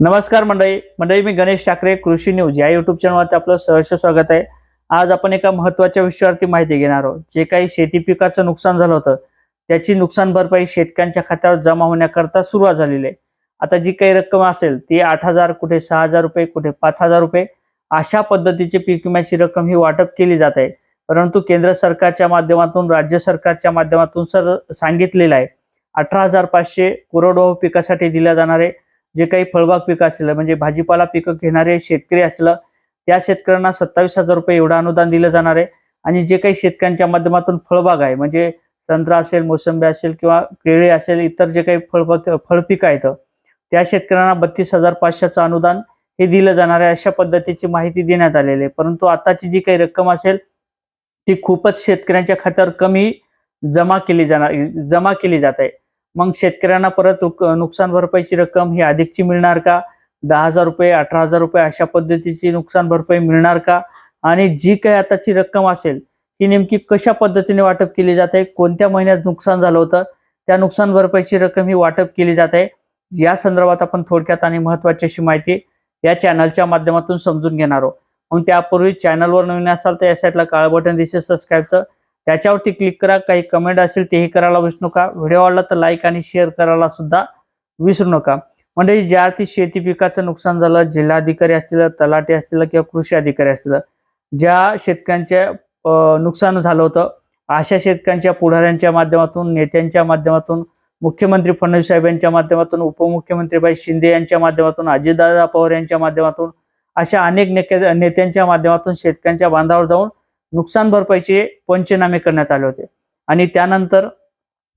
नमस्कार मंडळी. मंडळी मी गणेश ठाकरे कृषी न्यूज या युट्यूब चॅनलवरती आपलं सहर्ष स्वागत आहे. आज आपण एका महत्त्वाच्या विषयावरती माहिती घेणार आहोत. जे काही शेती पिकाचं नुकसान झालं होतं त्याची नुकसान भरपाई शेतकऱ्यांच्या खात्यावर जमा होण्याकरता सुरुवात झालेली आहे. आता जी काही रक्कम असेल ती आठ हजार कुठे सहा हजार रुपये कुठे पाच हजार रुपये अशा पद्धतीची पीक विम्याची रक्कम ही वाटप केली जात आहे. परंतु केंद्र सरकारच्या माध्यमातून राज्य सरकारच्या माध्यमातून सर सांगितलेलं आहे अठरा हजार पाचशे कोरडवाहू पिकासाठी दिल्या जाणारे जे काही फळबाग पिकं असतील म्हणजे भाजीपाला पिकं घेणारे शेतकरी असलं त्या शेतकऱ्यांना सत्तावीस हजार रुपये एवढं अनुदान दिलं जाणार आहे. आणि जे काही शेतकऱ्यांच्या माध्यमातून फळबाग आहे म्हणजे संत्रा असेल मोसंबी असेल किंवा केळी असेल इतर जे काही फळबाग फळपिकं आहेत त्या शेतकऱ्यांना बत्तीस हजार पाचशेचं अनुदान हे दिलं जाणार आहे अशा पद्धतीची माहिती देण्यात आलेली आहे. परंतु आताची जी काही रक्कम असेल ती खूपच शेतकऱ्यांच्या खात्यावर कमी जमा केली जाणार जमा केली जात आहे. मग शेतकऱ्यांना परत नुकसान भरपाईची रक्कम ही अधिकची मिळणार का? दहा हजार रुपये अठरा हजार रुपये अशा पद्धतीची नुकसान भरपाई मिळणार का? आणि जी काही आताची रक्कम असेल ही नेमकी कशा पद्धतीने वाटप केली जाते कोणत्या महिन्यात नुकसान झालं होतं? त्या नुकसान भरपाईची रक्कम ही वाटप केली जात आहे. या संदर्भात आपण थोडक्यात आणि महत्वाची अशी माहिती या चॅनलच्या माध्यमातून समजून घेणार आहोत. मग त्यापूर्वी चॅनलवर नवीन असाल तर या साईडला काळ बटन दिसेल सबस्क्राईबचं. त्याच्यावरती क्लिक करा. काही कमेंट असेल तेही करायला विसरू नका. व्हिडिओ आवडला तर लाईक आणि शेअर करायला सुद्धा विसरू नका. म्हणजे ज्या अर्थी शेती पिकाचं नुकसान झालं जिल्हाधिकारी असतील तलाठी असतील किंवा कृषी अधिकारी असतील ज्या शेतकऱ्यांच्या नुकसान झालं होतं अशा शेतकऱ्यांच्या पुढाऱ्यांच्या माध्यमातून नेत्यांच्या माध्यमातून मुख्यमंत्री फडणवीस साहेब यांच्या माध्यमातून उपमुख्यमंत्री भाई शिंदे यांच्या माध्यमातून अजितदादा पवार यांच्या माध्यमातून अशा अनेक नेके- नेत्यांच्या माध्यमातून शेतकऱ्यांच्या बांधावर जाऊन नुकसान भरपाईचे पंचनामे करण्यात आले होते. आणि त्यानंतर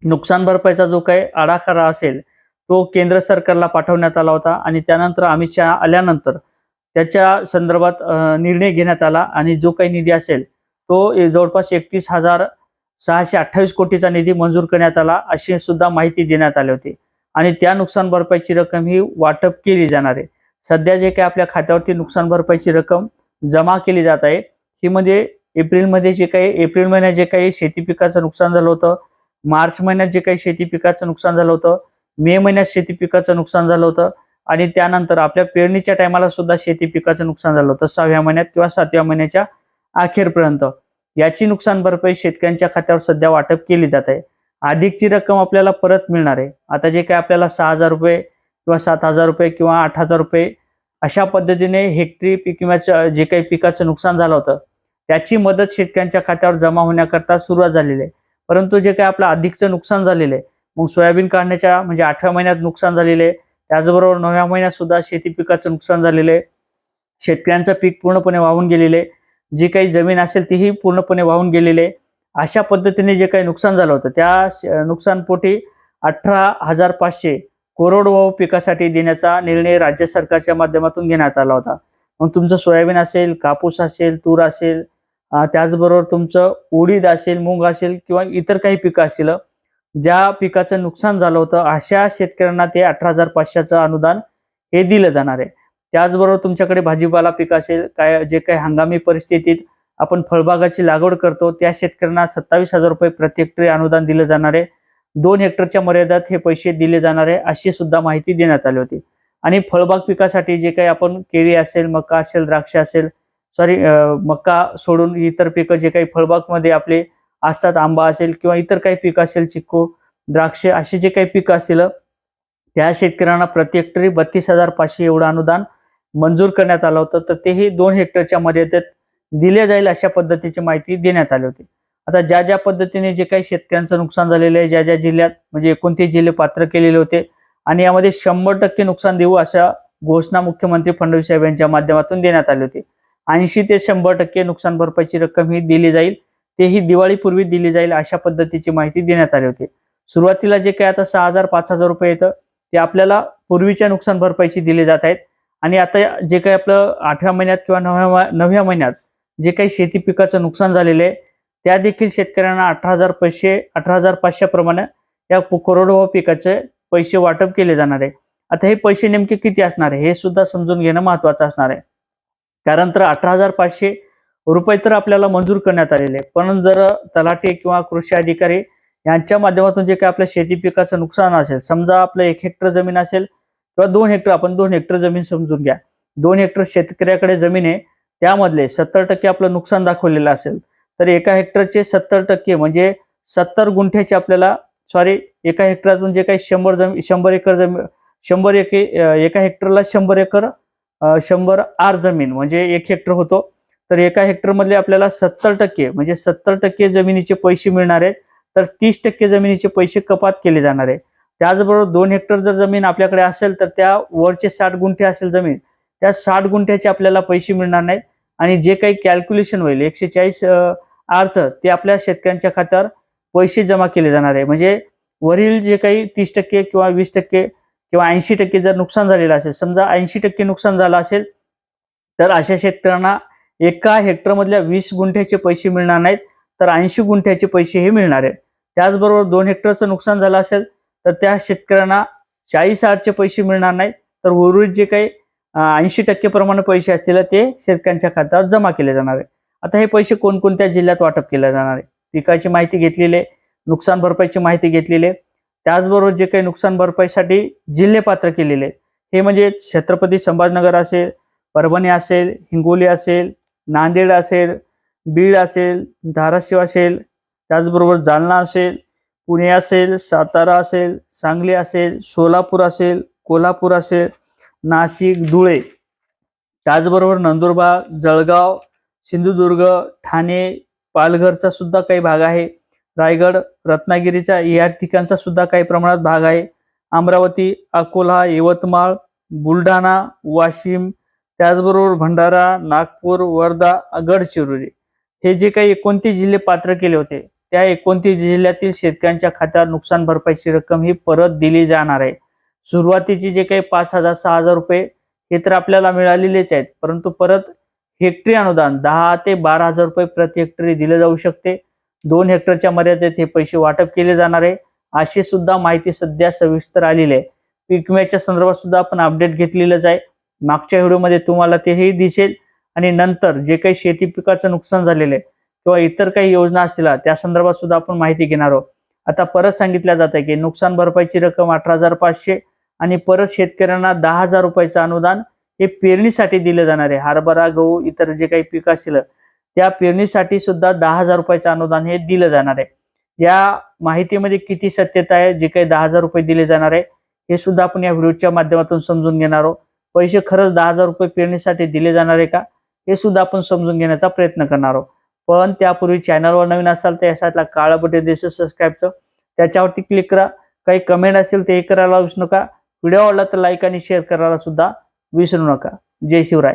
नुकसान भरपाईचा जो काही आराखडा असेल तो केंद्र सरकारला पाठवण्यात आला होता. आणि त्यानंतर अमित शहा आल्यानंतर त्याच्या संदर्भात निर्णय घेण्यात आला. आणि जो काही निधी असेल तो जवळपास एकतीस हजार सहाशे अठ्ठावीस कोटीचा निधी मंजूर करण्यात आला अशी सुद्धा माहिती देण्यात आली होती. आणि त्या नुकसान भरपाईची रक्कम ही वाटप केली जाणार आहे. सध्या जे काही आपल्या खात्यावरती नुकसान भरपाईची रक्कम जमा केली जात आहे ही म्हणजे एप्रिलमध्ये जे काही एप्रिल महिन्यात जे काही शेती पिकाचं नुकसान झालं होतं मार्च महिन्यात जे काही शेती पिकाचं नुकसान झालं होतं मे महिन्यात शेती पिकाचं नुकसान झालं होतं आणि त्यानंतर आपल्या पेरणीच्या टायमाला सुद्धा शेती पिकाचं नुकसान झालं होतं सहाव्या महिन्यात किंवा सातव्या महिन्याच्या अखेरपर्यंत. याची नुकसान भरपाई शेतकऱ्यांच्या खात्यावर सध्या वाटप केली जात आहे. अधिकची रक्कम आपल्याला परत मिळणार आहे. आता जे काही आपल्याला सहा हजार रुपये किंवा सात हजार रुपये किंवा आठ हजार रुपये अशा पद्धतीने हेक्टरी पीक विम्याचं जे काही पिकाचं नुकसान झालं होतं त्याची मदत शेतकऱ्यांच्या खात्यावर जमा होण्याकरता सुरुवात झालेली आहे. परंतु जे काही आपलं अधिकचं नुकसान झालेलं आहे मग सोयाबीन काढण्याच्या म्हणजे आठव्या महिन्यात नुकसान झालेलं आहे. त्याचबरोबर नवव्या महिन्यात सुद्धा शेती पिकाचं नुकसान झालेलं आहे. शेतकऱ्यांचं पीक पूर्णपणे वाहून गेलेलं आहे. जी काही जमीन असेल तीही पूर्णपणे वाहून गेलेली आहे. अशा पद्धतीने जे काही नुकसान झालं होतं त्या नुकसानपोटी अठरा हजार पाचशे कोरडवाहू पिकासाठी देण्याचा निर्णय राज्य सरकारच्या माध्यमातून घेण्यात आला होता. मग तुमचं सोयाबीन असेल कापूस असेल तूर असेल त्याचबरोबर तुमचं उडीद असेल मूग असेल किंवा इतर काही पिकं असतील ज्या पिकाचं नुकसान झालं होतं अशा शेतकऱ्यांना ते अठरा हजार पाचशेचं अनुदान हे दिलं जाणार आहे. त्याचबरोबर तुमच्याकडे भाजीपाला पीक असेल काय जे काही हंगामी परिस्थितीत आपण फळबागाची लागवड करतो त्या शेतकऱ्यांना सत्तावीस हजार रुपये प्रति हेक्टरी अनुदान दिलं जाणार आहे. दोन हेक्टरच्या मर्यादात हे पैसे दिले जाणार आहे अशी सुद्धा माहिती देण्यात आली होती. आणि फळबाग पिकासाठी जे काही आपण केळी असेल मका असेल द्राक्ष असेल सॉरी मका सोडून इतर पिकं जे काही फळबागमध्ये आपले असतात आंबा असेल किंवा इतर काही पिकं असेल चिक्कू द्राक्ष असे जे काही पिकं असतील त्या शेतकऱ्यांना प्रति हेक्टरी बत्तीस हजार पाचशे एवढं अनुदान मंजूर करण्यात आलं होतं. तर तेही दोन हेक्टरच्या मर्यादेत दिले जाईल अशा पद्धतीची माहिती देण्यात आली होती. आता ज्या ज्या पद्धतीने जे काही शेतकऱ्यांचं नुकसान झालेलं आहे ज्या ज्या जिल्ह्यात म्हणजे एकोणतीस जिल्हे पात्र केलेले होते आणि यामध्ये शंभर टक्के नुकसान देऊ अशा घोषणा मुख्यमंत्री फडणवीस साहेब यांच्या माध्यमातून देण्यात आली होती. ऐंशी ते शंभर टक्के नुकसान भरपाईची रक्कम ही दिली जाईल. तेही दिवाळीपूर्वी दिली जाईल अशा पद्धतीची माहिती देण्यात आली होती. सुरुवातीला जे काही आता सहा हजार पाच हजार रुपये येतं ते आपल्याला पूर्वीच्या नुकसान भरपाईची दिली जात आहेत. आणि आता जे काही आपलं आठव्या महिन्यात किंवा नवव्या नवव्या महिन्यात जे काही शेती पिकाचं नुकसान झालेलं आहे त्या देखील शेतकऱ्यांना अठरा हजार पैसे अठरा हजार पाचशेप्रमाणे या कोरडवाहू पिकाचे पैसे वाटप केले जाणार आहे. आता हे पैसे नेमके किती असणार आहे हे सुद्धा समजून घेणं महत्वाचं असणार आहे. कारण तर अठरा हजार पाचशे रुपये तर आपल्याला मंजूर करण्यात आलेले पण जर तलाठी किंवा कृषी अधिकारी यांच्या माध्यमातून जे काही आपल्या शेती पिकाचं नुकसान असेल समजा आपलं एक हेक्टर जमीन असेल किंवा दोन हेक्टर आपण दोन हेक्टर जमीन समजून घ्या. दोन हेक्टर शेतकऱ्याकडे जमीन आहे त्यामधले सत्तर टक्के आपलं नुकसान दाखवलेलं असेल तर एका हेक्टरचे सत्तर टक्के म्हणजे सत्तर गुंठ्याचे आपल्याला सॉरी एका हेक्टरातून जे काही शंभर जमीन शंभर एकर जमीन शंभर एके एका हेक्टरला शंभर एकर शंभर आर जमीन म्हणजे एक हेक्टर होतो. तर एका हेक्टरमधले आपल्याला सत्तर टक्के म्हणजे सत्तर टक्के जमिनीचे पैसे मिळणार आहेत तर तीस टक्के जमिनीचे पैसे कपात केले जाणार आहे. त्याचबरोबर दोन हेक्टर जर जमीन आपल्याकडे असेल तर त्या वरचे साठ गुंठे असेल जमीन त्या साठ गुंठ्याचे आपल्याला पैसे मिळणार नाहीत. आणि जे काही कॅल्क्युलेशन होईल एकशे चाळीस आरचं ते आपल्या शेतकऱ्यांच्या खात्यावर पैसे जमा केले जाणार आहे. म्हणजे वरील जे काही तीस टक्के किंवा वीस टक्के किंवा ऐंशी टक्के जर नुकसान झालेलं असेल समजा ऐंशी टक्के नुकसान झालं असेल तर अशा शेतकऱ्यांना एका हेक्टरमधल्या वीस गुंठ्याचे पैसे मिळणार नाहीत तर ऐंशी गुंठ्याचे पैसे हे मिळणार आहेत. त्याचबरोबर दोन हेक्टरचं नुकसान झालं असेल तर त्या शेतकऱ्यांना चाळीस हजारचे पैसे मिळणार नाहीत तर उर्वरित जे काही ऐंशी टक्के प्रमाणे पैसे असतील ते शेतकऱ्यांच्या खात्यावर जमा केले जाणार आहे आता हे पैसे कोणकोणत्या जिल्ह्यात वाटप केले जाणार आहे पिकाची माहिती घेतलेली आहे नुकसान भरपाईची माहिती घेतलेली आहे. त्याचबरोबर जे काही नुकसान भरपाईसाठी जिल्हे पात्र केलेले आहेत. हे म्हणजे छत्रपती संभाजनगर असेल परभणी असेल हिंगोली असेल नांदेड असेल बीड असेल धाराशिव असेल त्याचबरोबर जालना असेल पुणे असेल सातारा असेल सांगली असेल सोलापूर असेल कोल्हापूर असेल नाशिक धुळे त्याचबरोबर नंदुरबार जळगाव सिंधुदुर्ग ठाणे पालघरचा सुद्धा काही भाग आहे. रायगड रत्नागिरीच्या या ठिकाणचा सुद्धा काही प्रमाणात भाग आहे. अमरावती अकोला यवतमाळ बुलढाणा वाशिम त्याचबरोबर भंडारा नागपूर वर्धा गडचिरोली. हे जे काही एकोणतीस जिल्हे पात्र केले होते त्या एकोणतीस जिल्ह्यातील शेतकऱ्यांच्या खात्यावर नुकसान भरपाईची रक्कम ही परत दिली जाणार आहे. सुरुवातीची जे काही पाच हजार सहा हजार रुपये हे तर आपल्याला मिळालेलेच आहेत परंतु परत हेक्टरी अनुदान दहा ते बारा हजार रुपये प्रति हेक्टरी दिले जाऊ शकते. दोन हेक्टरच्या मर्यादेत हे पैसे वाटप केले जाणार आहे. अशी सुद्धा माहिती सध्या सविस्तर आलेली आहे. पीक विम्याच्या संदर्भात सुद्धा आपण अपडेट घेतलेलंच आहे. मागच्या व्हिडिओमध्ये तुम्हाला तेही दिसेल. आणि नंतर जे काही शेती पिकाचं नुकसान झालेलं आहे किंवा इतर काही योजना असतील त्या संदर्भात सुद्धा आपण माहिती घेणार आहोत. आता परत सांगितलं जात आहे की नुकसान भरपाईची रक्कम अठरा हजार पाचशे आणि परत शेतकऱ्यांना दहा हजार रुपयाचं अनुदान हे पेरणीसाठी दिलं जाणार आहे. हरभरा गहू इतर जे काही पीक असेल त्या पेरणीसाठी सुद्धा दहा हजार रुपयाचं अनुदान हे दिलं जाणार आहे. या माहितीमध्ये किती सत्यता आहे जे काही दहा हजार रुपये दिले जाणार आहे हे सुद्धा आपण या व्हिडिओच्या माध्यमातून समजून घेणार आहोत. पैसे खरंच दहा हजार रुपये पेरणीसाठी दिले जाणार आहे का हे सुद्धा आपण समजून घेण्याचा प्रयत्न करणार आहोत. पण त्यापूर्वी चॅनलवर नवीन असाल तर यासाठीला काळा बटन दिसतं सबस्क्राईबचं त्याच्यावरती क्लिक करा. काही कमेंट असेल ते करायला विसरू नका. व्हिडिओ आवडला तर लाईक आणि शेअर करायला सुद्धा विसरू नका. जय शिवराय.